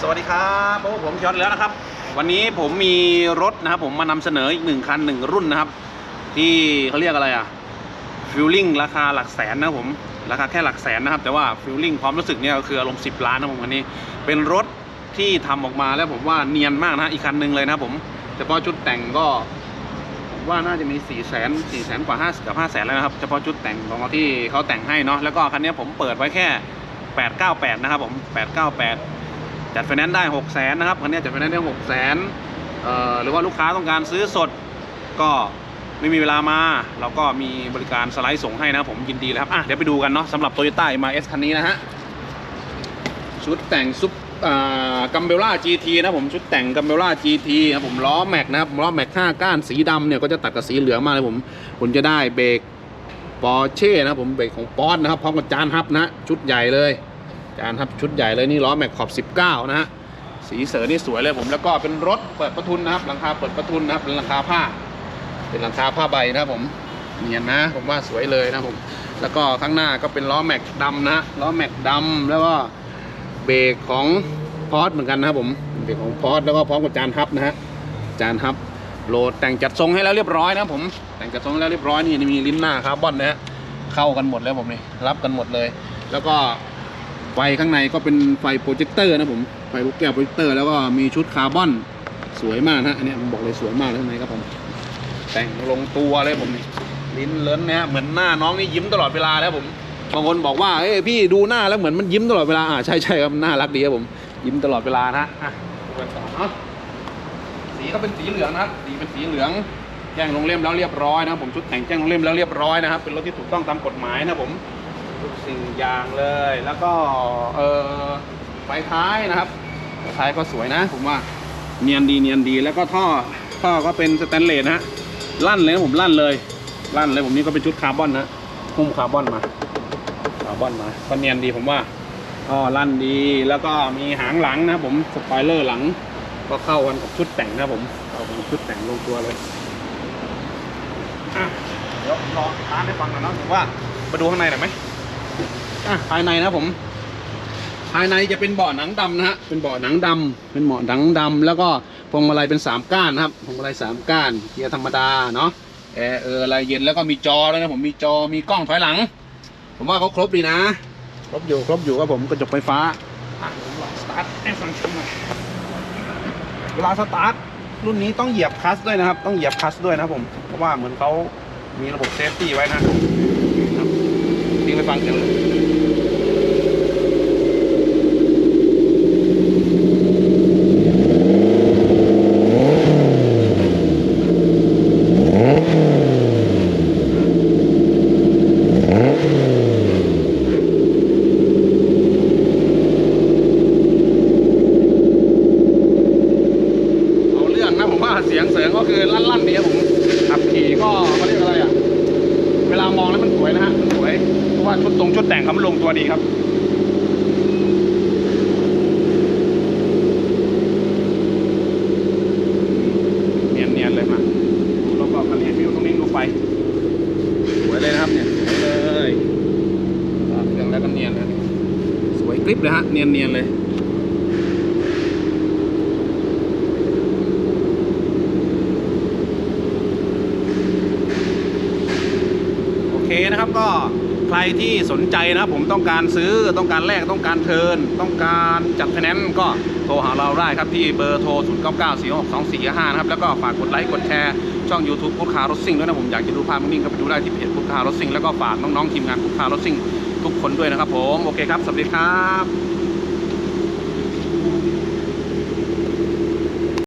สวัสดีครับพบกับผมยอดแล้วนะครับ วันนี้ผมมีรถนะครับ ผมมานำเสนออีกหนึ่งคันหนึ่งรุ่นนะครับ ที่เขาเรียกอะไรอะฟิลลิ่งราคาหลักแสนนะผมราคาแค่หลักแสนนะครับ แต่ว่าฟิลลิ่งความรู้สึกเนี่ยก็คืออารมณ์10 ล้านนะผมคันนี้ เป็นรถที่ทำออกมาแล้วผมว่าเนียนมากนะอีกคันหนึ่งเลยนะผมเฉพาะชุดแต่งก็ผมว่าน่าจะมี4ี่แสนสี่แสนกว่า5กับห้าแสนแล้วนะครับเฉพาะชุดแต่งของเขาที่เขาแต่งให้เนาะแล้วก็คันนี้ผมเปิดไว้แค่898นะครับผม898 จัดไฟแนนซ์ได้6 0 0 0 0นะครับคันนี้จัดไฟแนนซ์ได้6 0 0 0 0เอ่อหรือว่าลูกค้าต้องการซื้อสด ก็ไม่มีเวลามาเราก็มีบริการสไลด์ส่งให้นะครับผมยินดีเลยครับอะเดี๋ยวไปดูกันเนาะสำหรับ Toyota m r s คันนี้นะฮะชุดแต่งซุปกัมเบล่า GT นะผมชุดแต่งกัมเบล่า GT ครับผมล้อแม็กนะครับล้อแม็ก5ก้านสีดำเนี่ยก็จะตัดกับสีเหลืองมาเลยผมคุณจะได้เบรกปอร์เช่นะครับผมเบรกของปอร์นะครับพร้อมกับจานฮับนะชุดใหญ่เลย จานครับชุดใหญ่เลยนี่ล้อแม็กขอบ19 นะฮะสีเสือนี่สวยเลยผมแล้วก็เป็นรถเปิดประทุนนะครับหลังคาเปิดประทุนนะครับเป็นหลังคาผ้า เป็นหลังคาผ้าใบนะครับผมเนียนนะ ผมว่าสวยเลยนะผมแล้วก็ข้างหน้าก็เป็นล้อแม็กดำนะล้อแม็กดำแล้วก็เบรกของพอร์ตเหมือนกันนะครับผมเบรกของพอร์ตแล้วก็พร้อมกับจานฮับนะฮะจานฮับโหลดแต่งจัดทรงให้แล้วเรียบร้อยนะผมแต่งจัดทรงแล้วเรียบร้อยนี่มีลิ้นหน้าคาร์บอนนะฮะเข้ากันหมดแล้วผมนี่รับกันหมดเลย แล้วก็ ฟข้างในก็เป็นไฟโปรเจคเตอร์นะผม ไฟลูกแก้วโปรเจคเตอร์แล้วก็มีชุดคาร์บอนสวยมากนะอันนี้ผมบอกเลยสวยมากเลยข้างในครับผม แต่งลงตัวเลยผมนี่ลิ้นเลิ้นนะฮะเหมือนหน้าน้องนี่ยิ้มตลอดเวลาแล้วผมบางคนบอกว่าเอ้ยพี่ดูหน้าแล้วเหมือนมันยิ้มตลอดเวลาอ่าใช่ใช่ครับน่ารักดีครับผม ยิ้มตลอดเวลานะอะดูกันต่อเนาะสีก็เป็นสีเหลืองนะครับสีเป็นสีเหลืองแจ้งลงเล่มแล้วเรียบร้อยนะครับผมชุดแต่งแจ้งลงเล่มแล้วเรียบร้อยนะครับเป็นรถที่ถูกต้องตามกฎหมายนะผม ทุกสิ่งอย่างเลย แล้วก็เออไฟท้ายนะครับไฟท้ายก็สวยนะ ผมว่าเนียนดีเนียนดีแล้วก็ท่อท่อก็เป็นสแตนเลสนะฮะลั่นเลยนะผมลั่นเลยลั่นเลยผมนี่ก็เป็นชุดคาร์บอนนะหุ้มคาร์บอนมาคาร์บอนมาก็เนียนดีผมว่าท่อลั่นดีแล้วก็มีหางหลังนะผมสปอยเลอร์หลัง ก็เข้ากันกับชุดแต่งนะผมเข้ากันกับชุดแต่งลงตัวเลยอะเดี๋ยวรอท้านให้ฟังหน่อยนะผมว่ามาดูข้างในหน่อยไหม อะภายในนะผม ภายในจะเป็นเบาะหนังดำนะฮะเป็นเบาะหนังดำเป็นเบาะหนังดำแล้วก็พวงมาลัยเป็นสามก้านนะครับพวงมาลัยสามก้านเกียร์ธรรมดาเนาะแอร์เอออะไรเย็นแล้วก็มีจอแล้วยนะผมมีจอมีกล้องถอยหลัง ผมว่าเขาครบดีนะ ครบอยู่ครบอยู่ครับผมกระจกไฟฟ้าอะผมลองสตาร์ทให้ฟังชมหน่อยเวลาสตาร์ทรุ่นนี้ต้องเหยียบคลัสด้วยนะครับ ต้องเหยียบคลัสด้วยนะครับผมเพราะว่าเหมือนเขามีระบบเซฟตี้ไว้นะครับทิ้ง ไปฟังกันเลยเอาเรื่องนะผมว่าเสียงเสียงก็คือลั่นๆดีครับผมขับขี่ก็ องแล้วมันสวยนะฮะมันสวยเพราะว่าชุดตรงชุดแต่งเขามันลงตัวดีครับเนียนเนียนๆเลยมาเราก็คันนี้วิวตรงนี้ดูไปสวยเลยนะครับเนี่ยเลยเครื่องแล้วก็เนียนเลยสวยกริบเลยฮะเนียนเนียนๆเลย โอเค นะครับก็ใครที่สนใจนะผมต้องการซื้อต้องการแลกต้องการเทินต้องการจัดไฟแนนก็โทรหาเราได้ครับที่เบอร์โทร 0 9 9 4 6 2 4 5นะครับแล้วก็ฝากกดไลค์กดแชร์ช่อง YouTube พุทธคารถซิ่งด้วยนะผมอยากจะดูภาพนิ่งก็ไปดูได้ที่เพจพุทธคารถซิ่งแล้วก็ฝากน้องๆทีมงานพุทธคารถซิ่งทุกคนด้วยนะครับผมโอเคครับสวัสดีครับ